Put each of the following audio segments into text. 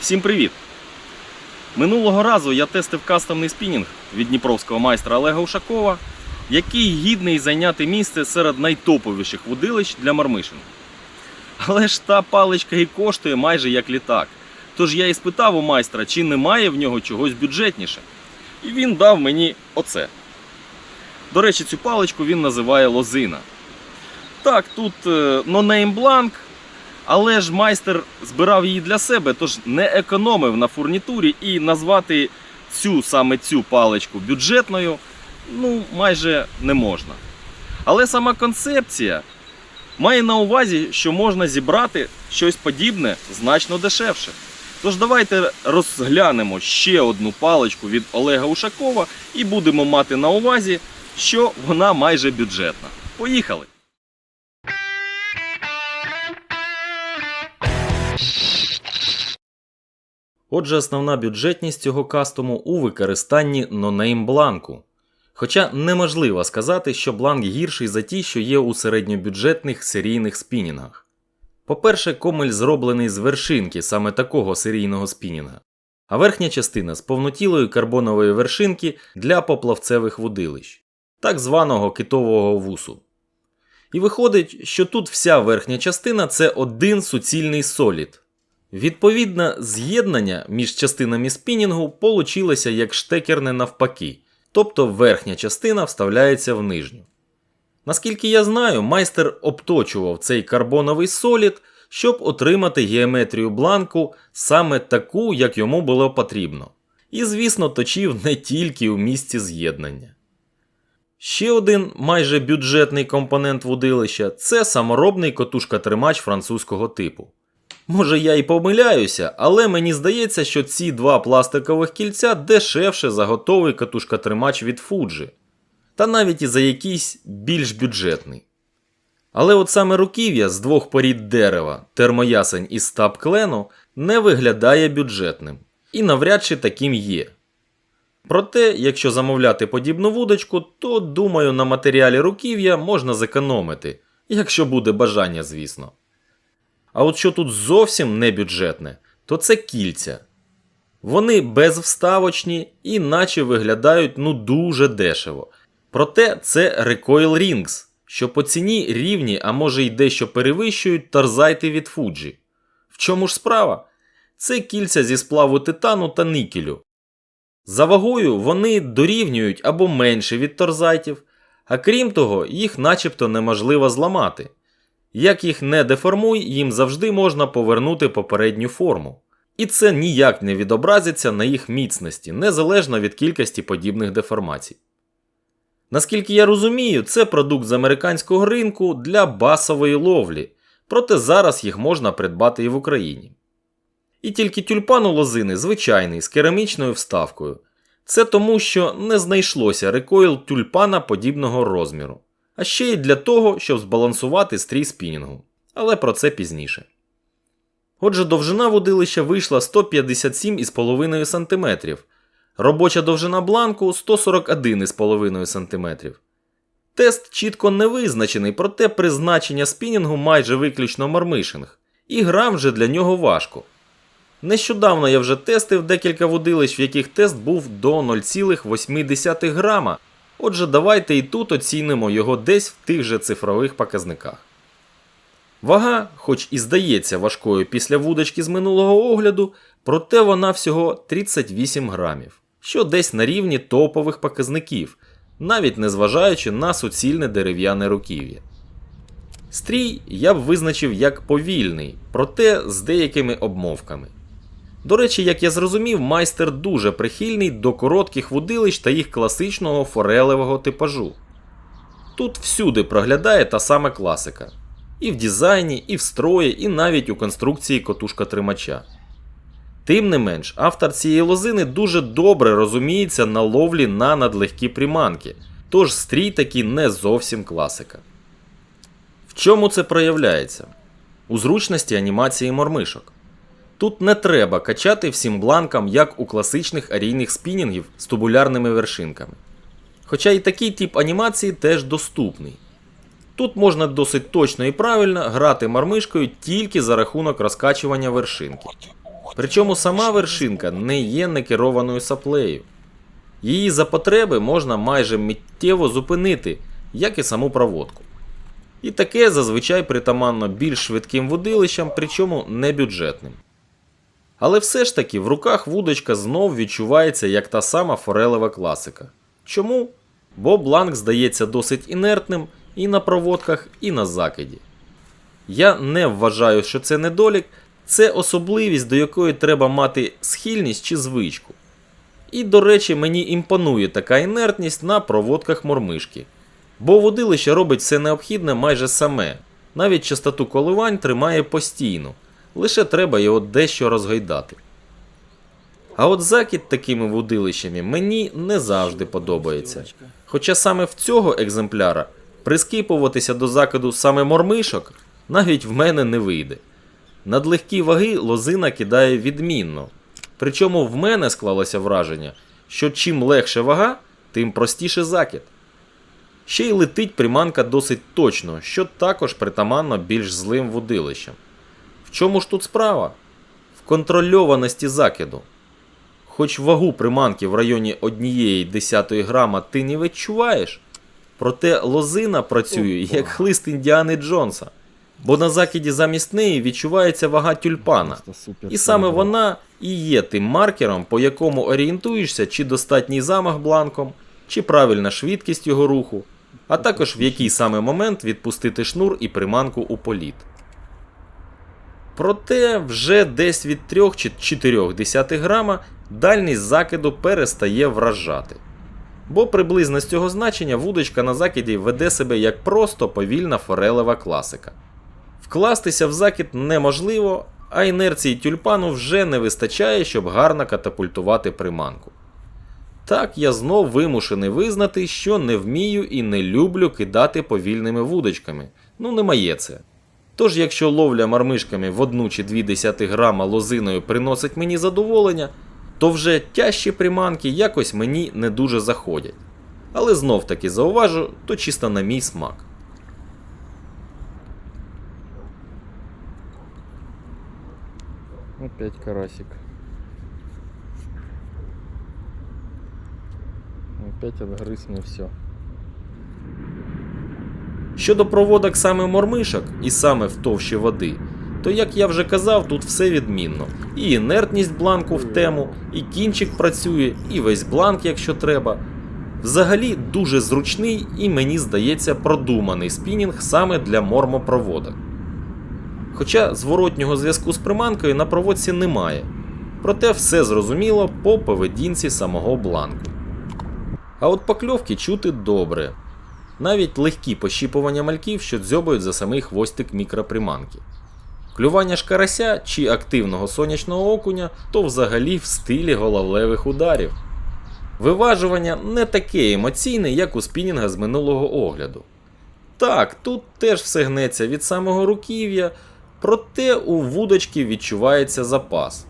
Всім привіт! Минулого разу я тестив кастомний спінінг від дніпровського майстра Олега Ушакова, який гідний зайняти місце серед найтоповіших вудилищ для мармишин. Але ж та паличка і коштує майже як літак. Тож я і спитав у майстра, чи немає в нього чогось бюджетніше. І він дав мені оце. До речі, цю паличку він називає лозина. Так, тут е, бланк, але ж майстер збирав її для себе, тож не економив на фурнітурі і назвати цю саме цю паличку бюджетною ну, майже не можна. Але сама концепція має на увазі, що можна зібрати щось подібне значно дешевше. Тож давайте розглянемо ще одну паличку від Олега Ушакова і будемо мати на увазі, що вона майже бюджетна. Поїхали! Отже, основна бюджетність цього кастому у використанні нонейм бланку. Хоча неможливо сказати, що бланк гірший за ті, що є у середньобюджетних серійних спінінгах. По-перше, комель зроблений з вершинки саме такого серійного спінінга, а верхня частина з повнотілої карбонової вершинки для поплавцевих вудилищ, так званого китового вусу. І виходить, що тут вся верхня частина це один суцільний солід. Відповідно, з'єднання між частинами спінінгу получилося як штекерне навпаки, тобто верхня частина вставляється в нижню. Наскільки я знаю, майстер обточував цей карбоновий солід, щоб отримати геометрію бланку саме таку, як йому було потрібно. І, звісно, точив не тільки у місці з'єднання. Ще один майже бюджетний компонент вудилища це саморобний котушка-тримач французького типу. Може я і помиляюся, але мені здається, що ці два пластикових кільця дешевше за готовий катушка-тримач від Fuji. Та навіть і за якийсь більш бюджетний. Але от саме руків'я з двох порід дерева, термоясень і стаб клену, не виглядає бюджетним і навряд чи таким є. Проте, якщо замовляти подібну вудочку, то думаю, на матеріалі руків'я можна зекономити, якщо буде бажання, звісно. А от що тут зовсім не бюджетне, то це кільця. Вони безвставочні і наче виглядають ну дуже дешево. Проте це Recoil Rings, що по ціні рівні, а може й дещо перевищують торзайти від Fuji. В чому ж справа? Це кільця зі сплаву титану та никелю. За вагою вони дорівнюють або менше від торзайтів, а крім того, їх начебто неможливо зламати. Як їх не деформуй, їм завжди можна повернути попередню форму. І це ніяк не відобразиться на їх міцності, незалежно від кількості подібних деформацій. Наскільки я розумію, це продукт з американського ринку для басової ловлі, проте зараз їх можна придбати і в Україні. І тільки тюльпан у лозини звичайний з керамічною вставкою. Це тому, що не знайшлося рекойл тюльпана подібного розміру а ще й для того, щоб збалансувати стрій спінінгу. Але про це пізніше. Отже, довжина водилища вийшла 157,5 см, робоча довжина бланку 141,5 см. Тест чітко не визначений, проте призначення спінінгу майже виключно мармишинг, і грам вже для нього важко. Нещодавно я вже тестив декілька водилищ, в яких тест був до 0,8 грама, Отже, давайте і тут оцінимо його десь в тих же цифрових показниках. Вага, хоч і здається важкою після вудочки з минулого огляду, проте вона всього 38 грамів, що десь на рівні топових показників, навіть незважаючи на суцільне дерев'яне руків'я. Стрій я б визначив як повільний, проте з деякими обмовками. До речі, як я зрозумів, майстер дуже прихильний до коротких вудилищ та їх класичного форелевого типажу. Тут всюди проглядає та сама класика. І в дизайні, і в строї, і навіть у конструкції котушка тримача. Тим не менш, автор цієї лозини дуже добре розуміється на ловлі на надлегкі приманки, тож стрій таки не зовсім класика. В чому це проявляється? У зручності анімації мормишок. Тут не треба качати всім бланкам, як у класичних арійних спінінгів з тубулярними вершинками. Хоча і такий тип анімації теж доступний. Тут можна досить точно і правильно грати мармишкою тільки за рахунок розкачування вершинки. Причому сама вершинка не є некерованою саплею. Її за потреби можна майже миттєво зупинити, як і саму проводку. І таке зазвичай притаманно більш швидким вудилищам, причому не бюджетним. Але все ж таки в руках вудочка знов відчувається як та сама форелева класика. Чому? Бо бланк здається досить інертним і на проводках, і на закиді. Я не вважаю, що це недолік, це особливість, до якої треба мати схильність чи звичку. І, до речі, мені імпонує така інертність на проводках мормишки. Бо водилище робить все необхідне майже саме, навіть частоту коливань тримає постійно, лише треба його дещо розгойдати. А от закид такими водилищами мені не завжди подобається. Хоча саме в цього екземпляра прискіпуватися до закиду саме мормишок навіть в мене не вийде. Надлегкі ваги лозина кидає відмінно. Причому в мене склалося враження, що чим легше вага, тим простіше закид. Ще й летить приманка досить точно, що також притаманно більш злим водилищам. В чому ж тут справа? В контрольованості закиду. Хоч вагу приманки в районі 1,1 грама ти не відчуваєш, проте лозина працює як хлист Індіани Джонса, бо на закиді замість неї відчувається вага тюльпана. І саме вона і є тим маркером, по якому орієнтуєшся, чи достатній замах бланком, чи правильна швидкість його руху, а також в який саме момент відпустити шнур і приманку у політ. Проте вже десь від 3 чи 4 десятих грама дальність закиду перестає вражати. Бо приблизно з цього значення вудочка на закиді веде себе як просто повільна форелева класика. Вкластися в закид неможливо, а інерції тюльпану вже не вистачає, щоб гарно катапультувати приманку. Так я знов вимушений визнати, що не вмію і не люблю кидати повільними вудочками. Ну, не моє це. Тож, якщо ловля мармишками в 1 чи 2 десяти грама лозиною приносить мені задоволення, то вже тяжчі приманки якось мені не дуже заходять. Але знов таки зауважу, то чисто на мій смак. Опять карасик. Опять отгрыз мне все. Щодо проводок саме мормишок і саме в товщі води, то як я вже казав, тут все відмінно. І інертність бланку в тему, і кінчик працює, і весь бланк, якщо треба. Взагалі дуже зручний і мені здається продуманий спінінг саме для мормопроводок. Хоча зворотнього зв'язку з приманкою на проводці немає. Проте все зрозуміло по поведінці самого бланку. А от покльовки чути добре. Навіть легкі пощіпування мальків, що дзьобають за самий хвостик мікроприманки. Клювання ж карася чи активного сонячного окуня то взагалі в стилі головлевих ударів. Виважування не таке емоційне, як у спінінга з минулого огляду. Так, тут теж все гнеться від самого руків'я, проте у вудочки відчувається запас.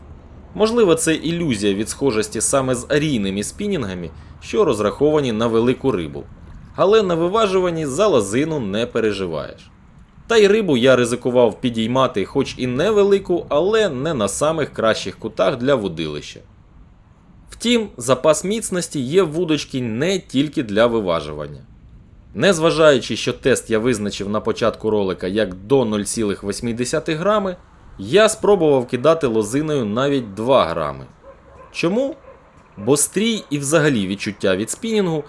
Можливо, це ілюзія від схожості саме з арійними спінінгами, що розраховані на велику рибу. Але на виважуванні за лозину не переживаєш. Та й рибу я ризикував підіймати, хоч і невелику, але не на самих кращих кутах для вудилища. Втім, запас міцності є в вудочці не тільки для виважування. Незважаючи, що тест я визначив на початку ролика як до 0,8 грами, я спробував кидати лозиною навіть 2 грами. Чому? Бо стрій і взагалі відчуття від спінінгу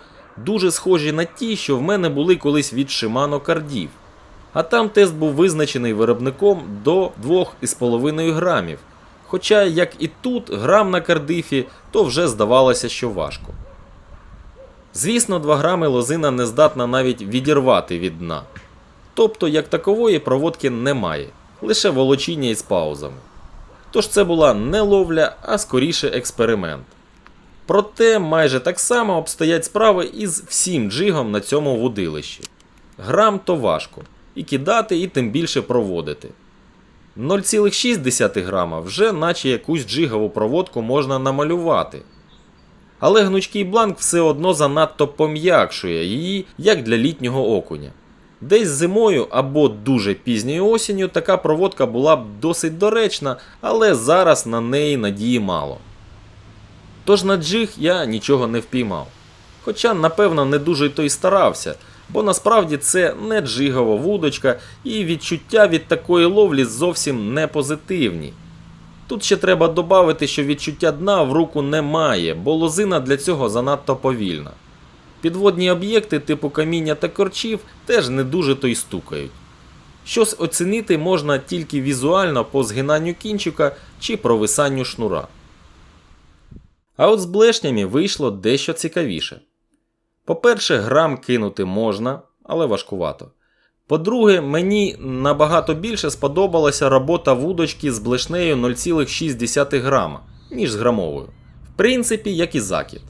дуже схожі на ті, що в мене були колись від Shimano кардів. А там тест був визначений виробником до 2,5 грамів. Хоча, як і тут, грам на кардифі, то вже здавалося, що важко. Звісно, 2 грами лозина не здатна навіть відірвати від дна. Тобто, як такової проводки немає, лише волочіння із паузами. Тож це була не ловля, а скоріше експеримент. Проте майже так само обстоять справи із всім джигом на цьому вудилищі. Грам то важко, і кидати, і тим більше проводити. 0,6 грама вже наче якусь джигову проводку можна намалювати. Але гнучкий бланк все одно занадто пом'якшує її, як для літнього окуня. Десь зимою або дуже пізньою осінню така проводка була б досить доречна, але зараз на неї надії мало. Тож на джиг я нічого не впіймав. Хоча, напевно, не дуже й то й старався, бо насправді це не джигова вудочка, і відчуття від такої ловлі зовсім не позитивні. Тут ще треба додати, що відчуття дна в руку немає, бо лозина для цього занадто повільна. Підводні об'єкти типу каміння та корчів теж не дуже то й стукають. Щось оцінити можна тільки візуально по згинанню кінчика чи провисанню шнура. А от з блешнями вийшло дещо цікавіше. По-перше, грам кинути можна, але важкувато. По-друге, мені набагато більше сподобалася робота вудочки з блешнею 0,6 грама, ніж з грамовою. В принципі, як і закид.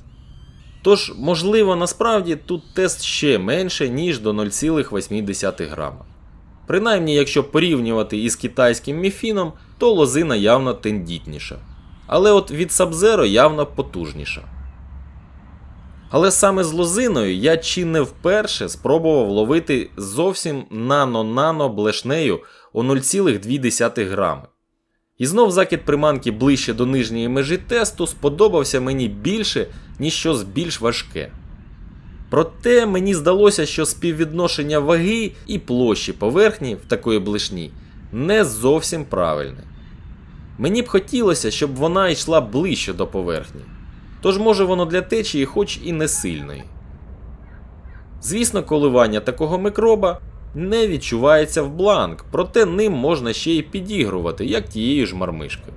Тож, можливо, насправді тут тест ще менше, ніж до 0,8 грама. Принаймні, якщо порівнювати із китайським міфіном, то лозина явно тендітніша. Але от від Sub-Zero явно потужніша. Але саме з лозиною я чи не вперше спробував ловити зовсім нано-нано блешнею у 0,2 грами. І знов закид приманки ближче до нижньої межі тесту сподобався мені більше, ніж щось більш важке. Проте мені здалося, що співвідношення ваги і площі поверхні в такої блишні не зовсім правильне. Мені б хотілося, щоб вона йшла ближче до поверхні. Тож може воно для течії хоч і не сильної. Звісно, коливання такого микроба не відчувається в бланк, проте ним можна ще й підігрувати, як тією ж мармишкою.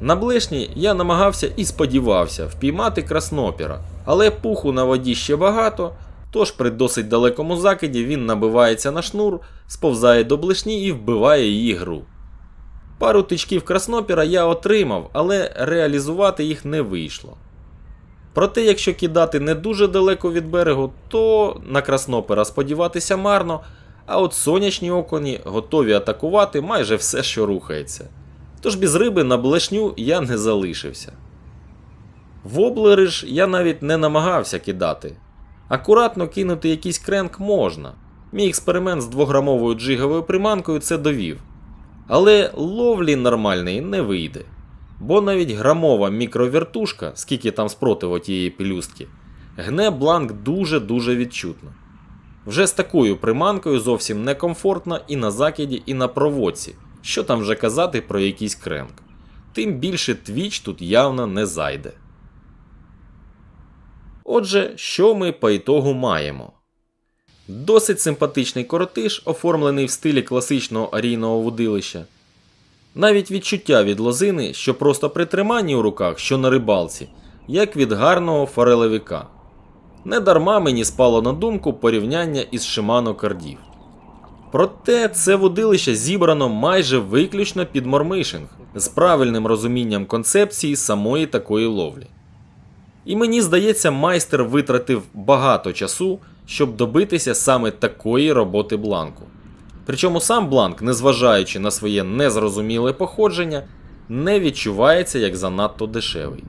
На блешні я намагався і сподівався впіймати краснопіра, але пуху на воді ще багато, тож при досить далекому закиді він набивається на шнур, сповзає до блешні і вбиває її гру. Пару тичків краснопіра я отримав, але реалізувати їх не вийшло. Проте, якщо кидати не дуже далеко від берегу, то на краснопера сподіватися марно, а от сонячні оконі готові атакувати майже все, що рухається. Тож без риби на блешню я не залишився. Воблери ж я навіть не намагався кидати. Акуратно кинути якийсь кренк можна. Мій експеримент з двограмовою джиговою приманкою це довів. Але ловлі нормальної не вийде. Бо навіть грамова мікровертушка, скільки там спротиву тієї пелюстки, гне бланк дуже-дуже відчутно. Вже з такою приманкою зовсім некомфортно і на закиді, і на проводці, що там вже казати про якийсь кренк. Тим більше твіч тут явно не зайде. Отже, що ми по ітогу маємо? Досить симпатичний коротиш, оформлений в стилі класичного арійного вудилища. Навіть відчуття від лозини, що просто при триманні у руках, що на рибалці, як від гарного форелевика. Недарма мені спало на думку порівняння із Shimano кардів. Проте це вудилище зібрано майже виключно під мормишинг з правильним розумінням концепції самої такої ловлі. І мені здається, майстер витратив багато часу, щоб добитися саме такої роботи бланку. Причому сам бланк, незважаючи на своє незрозуміле походження, не відчувається як занадто дешевий.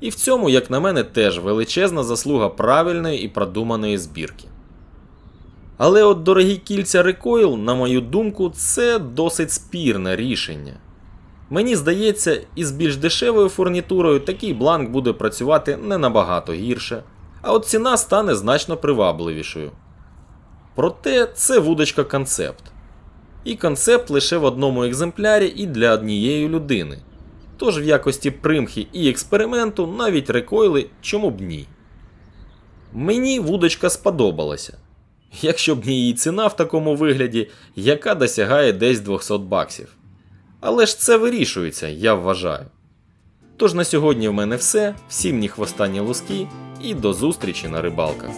І в цьому, як на мене, теж величезна заслуга правильної і продуманої збірки. Але от дорогі кільця Recoil, на мою думку, це досить спірне рішення. Мені здається, із більш дешевою фурнітурою такий бланк буде працювати не набагато гірше, а от ціна стане значно привабливішою. Проте це вудочка концепт. І концепт лише в одному екземплярі і для однієї людини. Тож в якості примхи і експерименту навіть рекойли чому б ні. Мені вудочка сподобалася. Якщо б не її ціна в такому вигляді, яка досягає десь 200 баксів. Але ж це вирішується, я вважаю. Тож на сьогодні в мене все. Всім ні хвоста, ні луски, і до зустрічі на рибалках.